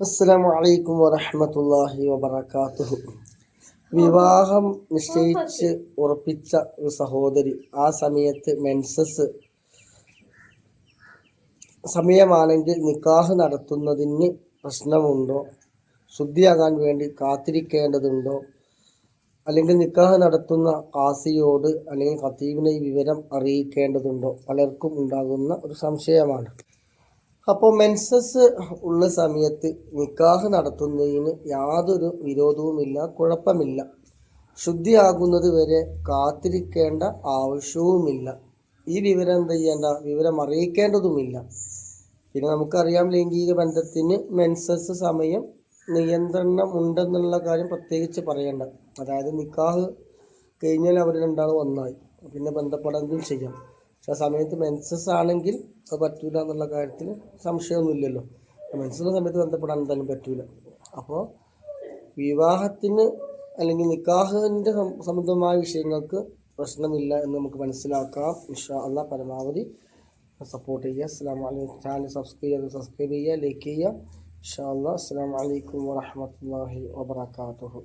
അസ്സലാമു അലൈക്കും വറഹ്മത്തുള്ളാഹി വബറകാതുഹു. വിവാഹം നിശ്ചയിച്ച് ഉറപ്പിച്ച ഒരു സഹോദരി ആ സമയത്ത് മെൻസസ് സമയമാണെങ്കിൽ നിക്കാഹ് നടത്തുന്നതിന് പ്രശ്നമുണ്ടോ? ശുദ്ധിയാകാൻ വേണ്ടി കാത്തിരിക്കേണ്ടതുണ്ടോ? അല്ലെങ്കിൽ നിക്കാഹ് നടത്തുന്ന കാസിയോട് അല്ലെങ്കിൽ ഖത്തീബിനെ ഈ വിവരം അറിയിക്കേണ്ടതുണ്ടോ? പലർക്കും ഉണ്ടാകുന്ന ഒരു സംശയമാണ്. അപ്പോൾ മെൻസസ് ഉള്ള സമയത്ത് നിക്കാഹ് നടത്തുന്നതിന് യാതൊരു വിരോധവുമില്ല കുഴപ്പമില്ല. ശുദ്ധിയാകുന്നത് വരെ കാത്തിരിക്കേണ്ട ആവശ്യവുമില്ല. ഈ വിവരം എന്ത് ചെയ്യേണ്ട? വിവരം അറിയിക്കേണ്ടതുമില്ല. പിന്നെ നമുക്കറിയാം ലൈംഗിക ബന്ധത്തിന് മെൻസസ് സമയം നിയന്ത്രണം ഉണ്ടെന്നുള്ള കാര്യം പ്രത്യേകിച്ച് പറയേണ്ട. അതായത് നിക്കാഹ് കഴിഞ്ഞാൽ അവർ രണ്ടാൾ ഒന്നായി. പിന്നെ ബന്ധപ്പെടാൻ ചെയ്യാം. പക്ഷെ ആ സമയത്ത് മെൻസസ് ആണെങ്കിൽ അത് പറ്റൂല എന്നുള്ള കാര്യത്തിൽ സംശയമൊന്നുമില്ലല്ലോ. മെൻസസിന്റെ സമയത്ത് ബന്ധപ്പെടാൻ എന്തായാലും പറ്റൂല. അപ്പോൾ വിവാഹത്തിന് അല്ലെങ്കിൽ നിക്കാഹിന്റെ സംബന്ധമായ വിഷയങ്ങൾക്ക് പ്രശ്നമില്ല എന്ന് നമുക്ക് മനസ്സിലാക്കാം. ഇൻഷാ അല്ല പരമാവധി സപ്പോർട്ട് ചെയ്യുക. അസ്സാം വലൈക്കും ചാനൽ സബ്സ്ക്രൈബ് ചെയ്ത് സബ്സ്ക്രൈബ് ചെയ്യുക ലൈക്ക് ചെയ്യുക. ഇൻഷാ അല്ലാ അസ്സാം വലൈക്കും വാഹമത്തല്ലാഹി വാബർക്കാത്തുഹു